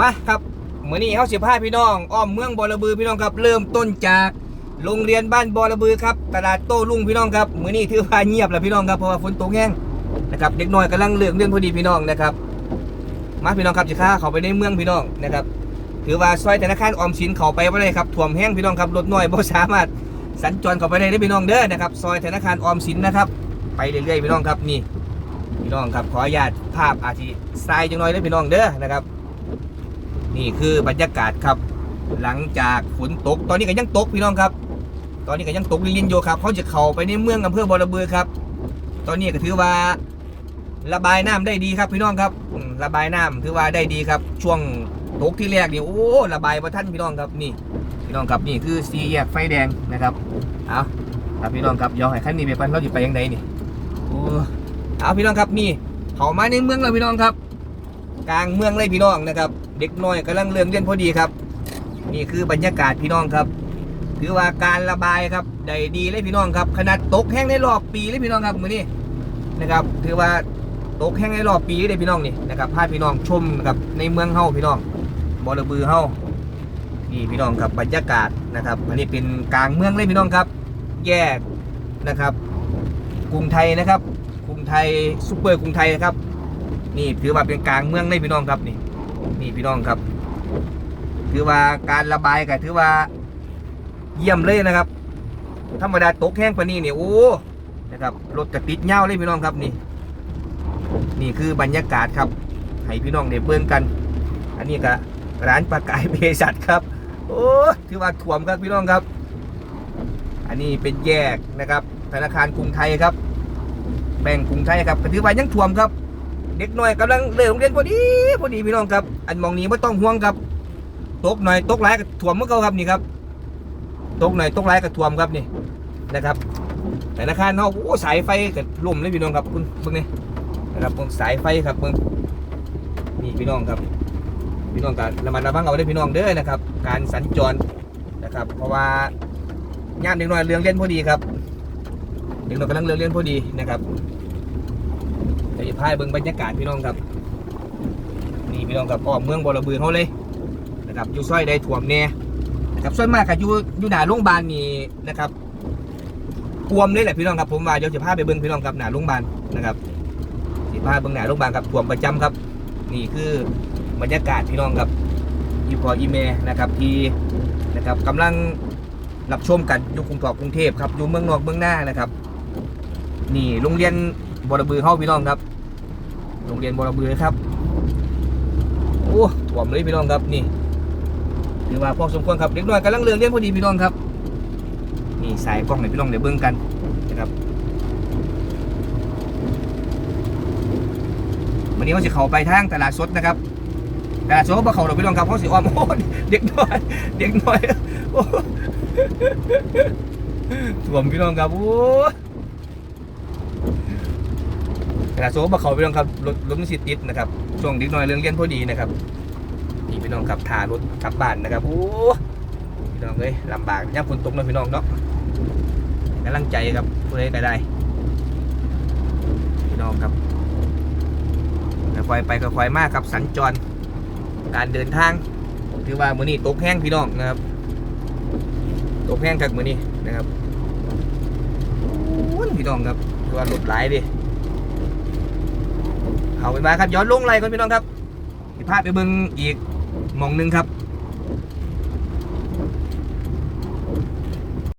มาครับมื้อนี้เฮาสิพาพี่น้องอ้อมเมืองบอระบือพี่น้องครับ เริ่มต้นจากโรงเรียนบ้านบอระบือครับตลาดโต้รุ่งพี่น้องครับมื้อนี้ถือว่าเงียบแล้วพี่น้องครับเพราะว่าฝนตกแห้งนะครับเด็กน้อยกำลังเลือกเรียนพอดีพี่น้องนะครับ มาพี่น้องครับสิพาเข้าไปในเมืองพี่น้องนะครับ ถือว่าซอยธนาคารออมสินเขาไปบ่ได้ครับท่วมแห้งพี่น้องครับรถน้อยบ่สามารถสัญจรเข้าไปได้เด้พี่น้องเด้อนะครับซอยธนาคารออมสินนะครับ ไปเรื่อยๆพี่น้องครับนี่พี่น้องครับขออนุญาตภาพอาทิทรายจังน้อยเด้พี่น้องเด้อนะครับ นี่คือบรรยากาศครับ หลังจากฝนตก ตอนนี้ก็ยังตกพี่น้องครับ ตอนนี้ก็ยังตกลินๆอยู่ครับเขาจะเข้าไปในเมืองอำเภอบอระเบือครับ ตอนนี้ก็ถือว่าระบายน้ำได้ดีครับพี่น้องครับระบายน้ำถือว่าได้ดีครับ ช่วงตกที่แรกนี่โอ้ระบายมาท่านพี่น้องครับนี่พี่น้องครับนี่คือสีแยกไฟแดงนะครับเอาครับพี่น้องครับยวให้ขั้นนี้ไปปันเราจะไปยังไงนี่โอ้เอาพี่น้องครับนี่เขามาในเมืองแล้วพี่น้องครับ กลางเมืองเลยพี่น้องนะครับ เด็กน้อยกำลังเรื่องเรียนพอดีครับ นี่คือบรรยากาศพี่น้องครับถือว่าการระบายครับได้ดีเลยพี่น้องครับ ขนาดตกแห้งในรอบปีเลยพี่น้องครับมือนี้นะครับ ถือว่าตกแห้งในรอบปีเลยพี่น้องนี่นะครับพาพี่น้องชมนะครับในเมืองเฮาพี่น้องบอระบือเฮานี่พี่น้องครับบรรยากาศนะครับอันนี้เป็นกลางเมืองเลยพี่น้องครับ แยกนะครับกรุงไทยนะครับกรุงไทยซุปเปอร์กรุงไทยนะครับ นี่ถือว่าเป็นกลางเมืองเลยพี่น้องครับนี่ นี่พี่น้องครับ ถือว่าการระบายก็ถือว่า เยี่ยมเลยนะครับ ธรรมดาตกแห้งกว่านี้เนี่ยโอ้นะครับรถกระติดเงาเลยพี่น้องครับนี่ นี่คือบรรยากาศครับให้พี่น้องได้เบิ่งกัน อันนี้ก็ร้านปลากายเบสัตครับ โอ้ถือว่าถ่วมครับพี่น้องครับ อันนี้เป็นแยกนะครับ ธนาคารกรุงไทยครับ แบ่งกรุงไทยครับถือว่ายังถ่วมครับ เด็กน้อยกำลังเลิกโรงเรียนพอดีพอดีพี่น้องครับ อันมองนี้ไม่ต้องห่วงครับตกหน่อยตกหลายก็ถ่วมเมื่อเก่าครับนี่ครับตกหน่อยตกหลายก็ถ่วมครับนี่นะครับ แต่ธนาคารเนาะโอ้สายไฟก็ล่มเลยพี่น้องครับคุณเบิ่งนี่นะครับตรงสายไฟครับเมืองนี่พี่น้องครับ พี่น้องกันระมัดระวังเอาไว้ด้พี่น้องเด้อนะครับ การสัญจรนะครับ เพราะว่าย่ามเด็กน้อยเรื่องเล่นพอดีครับเด็กน้อยกำลังเรื่องเล่นพอดีนะครับ เดี๋ยวจะพาไปเบิ่งบรรยากาศพี่น้องครับนี่พี่น้องครับพ่อเมืองบอระบือเขาเลยนะครับอยู่ซอยใดถ่วมแน่นะครับส่วนมากก็อยู่อยู่หน้าโรงพยาบาลนี่นะครับกวมเลยแหละพี่น้องครับผมว่าเดี๋ยวจะพาไปเบิ่งพี่น้องครับหน้าโรงพยาบาลนะครับสีผ้าเบื้องหน้าโรงพยาบาลครับท่วมประจำครับ นี่คือบรรยากาศพี่น้องครับอีพออีเมนะครับที่นะครับกำลังรับชมกันอยู่กรุงเทพกรุงเทพครับอยู่เมืองนอกเมืองหน้านะครับ นี่โรงเรียนบรบือเฮาพี่น้องครับ โรงเรียนบรบือครับ โอ้ท่วมเลยพี่น้องครับนี่ถือว่าพอสมควรครับเด็กน้อยกำลังเรียนเรียนพอดีพี่น้องครับนี่สายกล้องให้พี่น้องเดี๋ยวเบิ่งกันนะครับวันนี้เขาจะเข้าไปทางตลาดสดนะครับตลาดสดเขาบ่เขาเราพี่น้องครับเขาสิอ้อมโอ้ยเด็กน้อย เด็กน้อยโอ้ถ่วมพี่น้องครับโอ้ ตลาดสดบ่เขาพี่น้องครับรถรถมันสิติดนะครับช่วงเด็กน้อยเรื่องเรียนพอดีนะครับนี่พี่น้องครับทารถกลับบ้านนะครับโอ้พี่น้องเอ้ยลำบากย่ามฝนตกนะพี่น้องเนาะกำลังใจครับผู้ใดก็ได้พี่น้องครับค่อยไปค่อยมากครับสัญจรการเดินทางถือว่ามือนี้ตกแห้งพี่น้องนะครับตกแห้งครับมือนี้นะครับโอ้พี่น้องครับถือว่ารถหลายดิ เอาไปมาครับย้อนลงไรก่อนพี่น้องครับพาไปเบิ่งอีกมองหนึงครับ